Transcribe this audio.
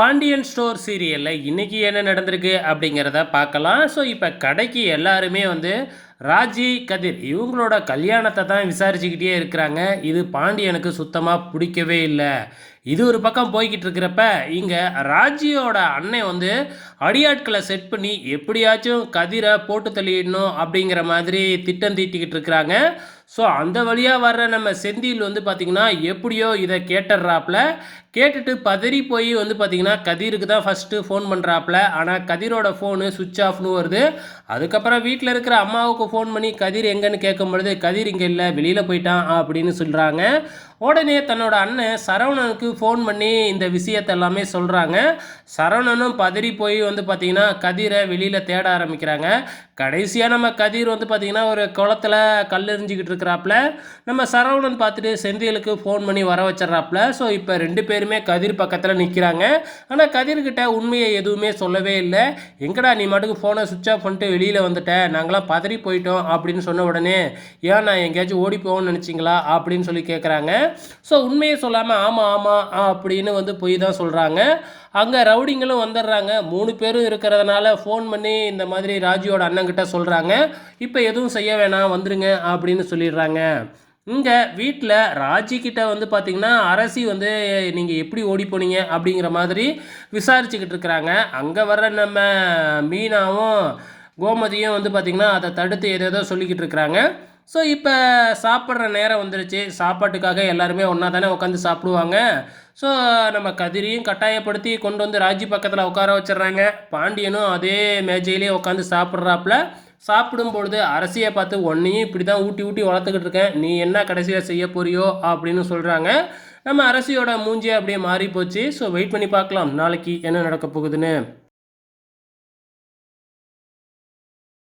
Pandian store சீரியலில் இன்றைக்கி என்ன நடந்திருக்கு அப்படிங்கிறத பார்க்கலாம். ஸோ இப்போ கடைக்கு எல்லாருமே வந்து ராஜி கதிர் இவங்களோட கல்யாணத்தை தான் விசாரிச்சுக்கிட்டே இருக்கிறாங்க. இது பாண்டியனுக்கு சுத்தமாக பிடிக்கவே இல்லை. இது ஒரு பக்கம் போய்கிட்டு இருக்கிறப்ப இங்கே ராஜியோட அன்னை வந்து அடியாட்களை செட் பண்ணி எப்படியாச்சும் கதிரை போட்டு தள்ளிடணும் அப்படிங்கிற மாதிரி திட்டம் தீட்டிக்கிட்டு இருக்கிறாங்க. ஸோ அந்த வழியாக வர்ற நம்ம செந்தில் வந்து பார்த்திங்கன்னா எப்படியோ இதை கேட்டுடுறாப்புல. கேட்டுட்டு பதறி போய் வந்து பார்த்திங்கன்னா கதிருக்கு தான் ஃபஸ்ட்டு ஃபோன் பண்ணுறாப்புல ஆனால் கதிரோட ஃபோனு சுவிட்ச் ஆஃப்னு வருது. அதுக்கப்புறம் வீட்டில் இருக்கிற அம்மாவுக்கு ஃபோன் பண்ணி கதிர் எங்கன்னு கேட்கும் பொழுது கதிர் இங்கே இல்லை வெளியில் போயிட்டான் அப்படின்னு சொல்கிறாங்க உடனே தன்னோட அண்ணன் சரவணனுக்கு ஃபோன் பண்ணி இந்த விஷயத்தை எல்லாமே சொல்கிறாங்க சரவணனும் பதறி போய் வந்து பார்த்திங்கன்னா கதிரை வெளியில் தேட ஆரம்பிக்கிறாங்க. கடைசியாக நம்ம கதிர் வந்து பார்த்திங்கன்னா ஒரு குளத்துல கல் எறிஞ்சிக்கிட்டு இருக்கிறாப்புல. நம்ம சரவணன் பார்த்துட்டு செந்திலுக்கு ஃபோன் பண்ணி வர வச்சிட்றாப்புல. ஸோ இப்போ ரெண்டு பேருமே கதிர் பக்கத்தில் நிற்கிறாங்க ஆனால் கதிர்கிட்ட உண்மையை எதுவுமே சொல்லவே இல்லை. எங்கடா நீ மட்டுக்கு ஃபோனை சுவிட்ச் ஆஃப் பண்ணிட்டு வெளியில் வந்துட்டேன் நாங்களாம் பதறி போயிட்டோம் அப்படின்னு சொன்ன உடனே ஏன் நான் எங்கேயாச்சும் ஓடி போவோம்னு நினச்சிங்களா? அப்படின்னு சொல்லி கேட்குறாங்க ஸோ உண்மையை சொல்லாமல் ஆமாம் ஆமாம் அப்படின்னு வந்து பொய் தான் சொல்கிறாங்க அங்கே ரவுடிங்களும் வந்துடுறாங்க. மூணு பேரும் இருக்கிறதுனால ஃபோன் பண்ணி இந்த மாதிரி ராஜியோட அண்ணங்கிட்ட சொல்கிறாங்க இப்போ எதுவும் செய்ய வேணாம் வந்துடுங்க அப்படின்னு சொல்லிடுறாங்க. இங்கே வீட்டில் ராஜிக்கிட்ட வந்து பார்த்திங்கன்னா அரசி வந்து நீங்கள் எப்படி ஓடி போனீங்க? அப்படிங்கிற மாதிரி விசாரிச்சுக்கிட்டு இருக்கிறாங்க. அங்கே வர்ற நம்ம மீனாவும் கோமதியும் வந்து பார்த்திங்கன்னா அதை தடுத்து ஏதேதோ சொல்லிக்கிட்டு இருக்கிறாங்க. ஸோ இப்போ சாப்பிட்ற நேரம் வந்துருச்சு. சாப்பாட்டுக்காக எல்லாருமே ஒன்றா தானே உட்காந்து சாப்பிடுவாங்க. ஸோ நம்ம கதிரியும் கட்டாயப்படுத்தி கொண்டு வந்து ராஜி பக்கத்தில் உட்கார வச்சிடுறாங்க. பாண்டியனும் அதே மேஜையிலே உட்காந்து சாப்பிட்றாப்புல. சாப்பிடும் பொழுது அரசியை பார்த்து ஒன்றையும் இப்படி தான் ஊட்டி ஊட்டி வளர்த்துக்கிட்டு இருக்கேன். நீ என்ன கடைசியாக செய்ய போறியோ? அப்படின்னு சொல்கிறாங்க நம்ம அரசியோட மூஞ்சி அப்படியே மாறி போச்சு ஸோ வெயிட் பண்ணி பார்க்கலாம். நாளைக்கு என்ன நடக்க போகுதுன்னு.